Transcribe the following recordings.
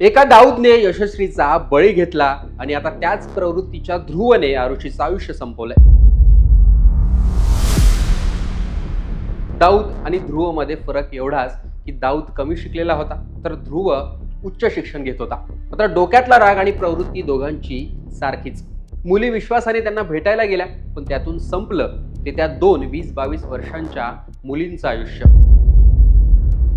एका दाऊदने यशस्वीचा बळी घेतला आणि आता त्याच प्रवृत्तीच्या ध्रुवने आरुषीचं आयुष्य संपवलंय. दाऊद आणि ध्रुवमध्ये फरक एवढाच की दाऊद कमी शिकलेला होता तर ध्रुव उच्च शिक्षण घेत होता. मात्र डोक्यातला राग आणि प्रवृत्ती दोघांची सारखीच. मुली विश्वासाने त्यांना भेटायला गेल्या पण त्यातून संपलं ते त्या दोन वीस बावीस वर्षांच्या मुलींचं आयुष्य.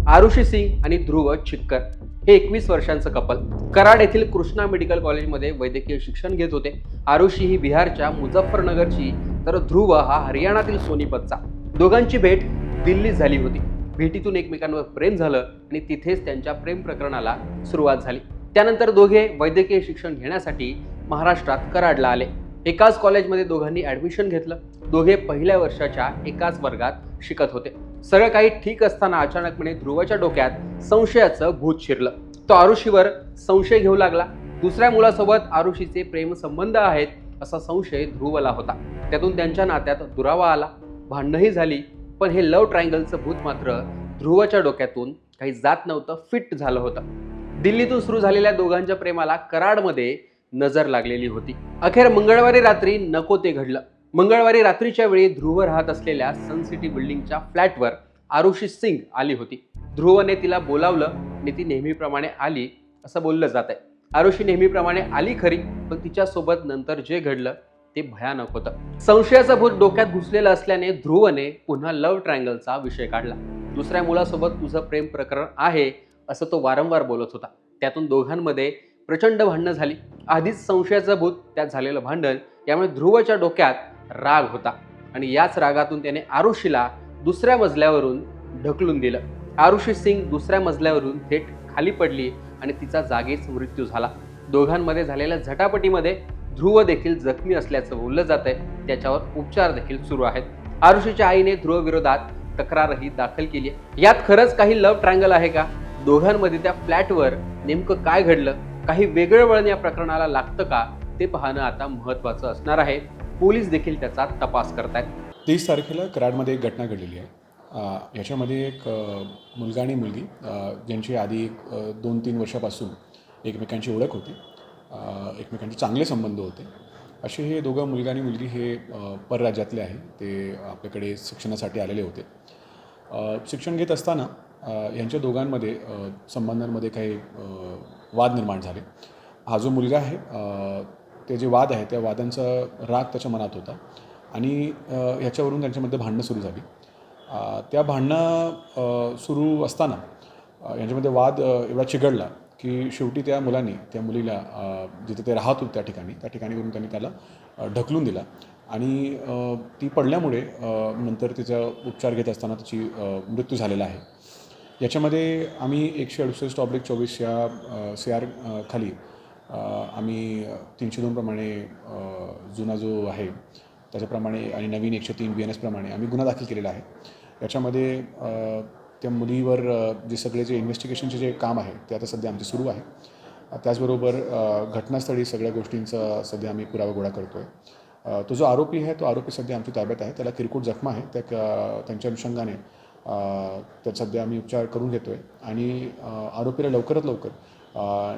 आरुषी सिंग आणि ध्रुव छिक्कर हे एकवीस वर्षांचं कपल. कराड येथील कृष्णा मेडिकल कॉलेजमध्ये वैद्यकीय शिक्षण घेत होते. आरुषी ही बिहारच्या मुझफ्फरनगरची तर ध्रुव हा हरियाणातील सोनीपतचा. दोघांची भेट दिल्लीत झाली होती. भेटीतून एकमेकांवर प्रेम झालं आणि तिथेच त्यांच्या प्रेम प्रकरणाला सुरुवात झाली. त्यानंतर दोघे वैद्यकीय शिक्षण घेण्यासाठी महाराष्ट्रात कराडला आले. एकाच कॉलेजमध्ये दोघांनी ॲडमिशन घेतलं. दोघे पहिल्या वर्षाच्या एकाच वर्गात शिकत होते. सगळं काही ठीक असताना अचानकपणे ध्रुवाच्या डोक्यात संशयाचं भूत शिरलं. तो आरुषीवर संशय घेऊ लागला. दुसऱ्या मुलासोबत आरुषीचे प्रेमसंबंध आहेत असा संशय ध्रुवला होता. त्यातून त्यांच्या नात्यात दुरावा आला. भांडणही झाली पण हे लव्ह ट्रायंगलचं भूत मात्र ध्रुवच्या डोक्यातून काही जात नव्हतं फिट झालं होतं. दिल्लीतून सुरू झालेल्या दोघांच्या प्रेमाला कराडमध्ये नजर लागलेली होती. अखेर मंगळवारी रात्री नको ते घडलं. मंगळवारी रात्रीच्या वेळी ध्रुव राहत असलेल्या सन सिटी बिल्डिंगच्या फ्लॅटवर आरुषी सिंग आली होती. ध्रुवने तिला बोलावलं आणि ती नेहमीप्रमाणे आली असं बोललं जात आहे आरुषी नेहमीप्रमाणे आली खरी पण तिच्यासोबत नंतर जे घडलं ते भयानक होतं. संशयाचं भूत डोक्यात घुसलेलं असल्याने ध्रुवने पुन्हा लव्ह ट्रँगलचा विषय काढला. दुसऱ्या मुलासोबत तुझं प्रेम प्रकरण आहे असं तो वारंवार बोलत होता. त्यातून दोघांमध्ये प्रचंड भांडणं झाली. आधीच संशयाचं भूत त्यात झालेलं भांडण यामुळे ध्रुवच्या डोक्यात राग होता. आणि याच रागातून त्याने आरुषीला दुसऱ्या मजल्यावरून ढकलून दिलं. आरुषी सिंग दुसऱ्या मजल्यावरून थेट खाली पडली आणि तिचा जागीच मृत्यू झाला. दोघांमध्ये झालेल्या झटापटीमध्ये ध्रुव देखील जखमी असल्याचं बोललं जात आहे त्याच्यावर उपचार देखील सुरू आहेत. आरुषीच्या आईने ध्रुव विरोधात तक्रारही दाखल केली यात खरंच काही लव्ह ट्रँगल आहे का? दोघांमध्ये त्या फ्लॅटवर नेमकं काय घडलं? काही वेगळं वळण या प्रकरणाला लागतं का? ते पाहणं आता महत्त्वाचं असणार आहे. पोलीस देखील त्याचा तपास करत आहेत तीस तारखेला कराडमध्ये एक घटना घडलेली आहे. याच्यामध्ये एक मुलगा आणि मुलगी ज्यांची आधी एक दोन तीन वर्षापासून एकमेकांची ओळख होती एकमेकांचे चांगले संबंध होते. असे हे दोघं मुलगा आणि मुलगी हे परराज्यातले आहे. ते आपल्याकडे शिक्षणासाठी आलेले होते. शिक्षण घेत असताना यांच्या दोघांमध्ये संबंधांमध्ये काही वाद निर्माण झाले. हा जो मुलगा आहे ते जे वाद आहे त्या वादांचा राग त्याच्या मनात होता. आणि ह्याच्यावरून त्यांच्यामध्ये भांडणं सुरू झाली. त्या भांडणं सुरू असताना यांच्यामध्ये वाद एवढा चिघडला की शेवटी त्या मुलांनी त्या मुलीला जिथे ते राहत होते त्या ठिकाणी त्या ठिकाणीवरून त्यांनी त्याला ढकलून दिला. आणि ती पडल्यामुळे नंतर तिचा उपचार घेत असताना तिची मृत्यू झालेला आहे. याच्यामध्ये आम्ही एकशे अडुसष्ट ऑब्लिक चोवीस या सी आर खाली आम्ही तीनशे दोनप्रमाणे जुना जो आहे त्याच्याप्रमाणे आणि नवीन एकशे तीन बी एन एसप्रमाणे आम्ही गुन्हा दाखल केलेला आहे. याच्यामध्ये त्या मुलीवर जे सगळे जे इन्व्हेस्टिगेशनचे जे काम आहे ते आता सध्या आमचे सुरू आहे. त्याचबरोबर घटनास्थळी सगळ्या गोष्टींचा सध्या आम्ही पुरावा गोळा करतो आहे तो जो आरोपी आहे तो आरोपी सध्या आमच्या ताब्यात आहे. त्याला किरकोळ जखमा आहे. त्या त्यांच्या अनुषंगाने अ, त्यात सध्या आम्ही उपचार करून घेतो आहे आणि आरोपीला लवकरात लवकर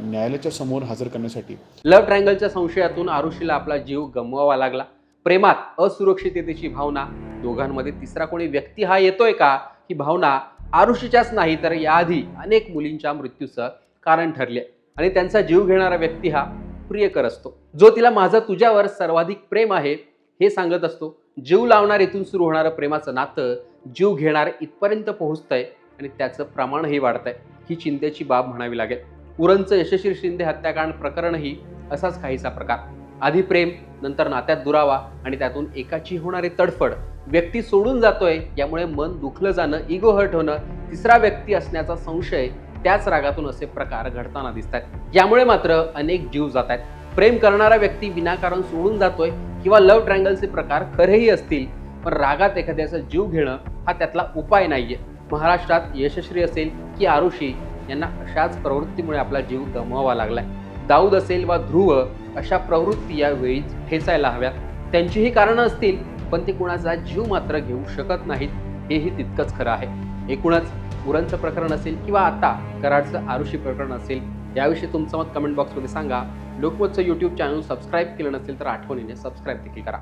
न्यायालयाच्या समोर हजर करण्यासाठी. लव्ह ट्रँगलच्या संशयातून आरुषीला आपला जीव गमवावा लागला. प्रेमात असुरक्षिततेची भावना दोघांमध्ये तिसरा कोणी व्यक्ती हा येतोय का? ही भावना आरुषीच्याच नाही तर याआधी अनेक मुलींच्या मृत्यूचं कारण ठरले. आणि त्यांचा जीव घेणारा व्यक्ती हा प्रियकर असतो. जो तिला माझं तुझ्यावर सर्वाधिक प्रेम आहे हे सांगत असतो. जीव लावणार इथून सुरू होणारं प्रेमाचं नातं जीव घेणार इथपर्यंत पोहोचतंय आणि त्याचं प्रमाणही वाढतंय. ही चिंतेची बाब म्हणावी लागेल. उरणचं यशस्वी शिंदे हत्याकांड प्रकरणही असाच काहीसा प्रकार. आधी प्रेम नंतर नात्यात दुरावा आणि त्यातून एकाची होणारी तडफड. व्यक्ती सोडून जातोय यामुळे मन दुखलं जाणं इगो हर्ट होणं तिसरा व्यक्ती असण्याचा संशय त्याच रागातून असे प्रकार घडताना दिसत आहेत यामुळे मात्र अनेक जीव जात आहेत प्रेम करणारा व्यक्ती विनाकारण सोडून जातोय किंवा लव्ह ट्रँगलचे प्रकार खरेही असतील पण रागात एखाद्याचा जीव घेणं हा त्यातला उपाय नाही आहे महाराष्ट्रात यशस्वी असेल की आरुषी यांना अशाच प्रवृत्तीमुळे आपला जीव गमवावा लागलाय. दाऊद असेल वा ध्रुव अशा प्रवृत्ती या वेळीच ठेचायला हव्यात. त्यांचीही कारणं असतील पण ते कुणाचा जीव मात्र घेऊ शकत नाहीत हेही तितकंच खरं आहे. एकूणच उरणचं प्रकरण असेल किंवा आता कराडचं आरुषी प्रकरण असेल याविषयी तुमचं मत कमेंट बॉक्समध्ये सांगा. लोकमतचं यूट्यूब चॅनल सबस्क्राईब केलं नसेल तर आठवणीने सबस्क्राईब देखील करा.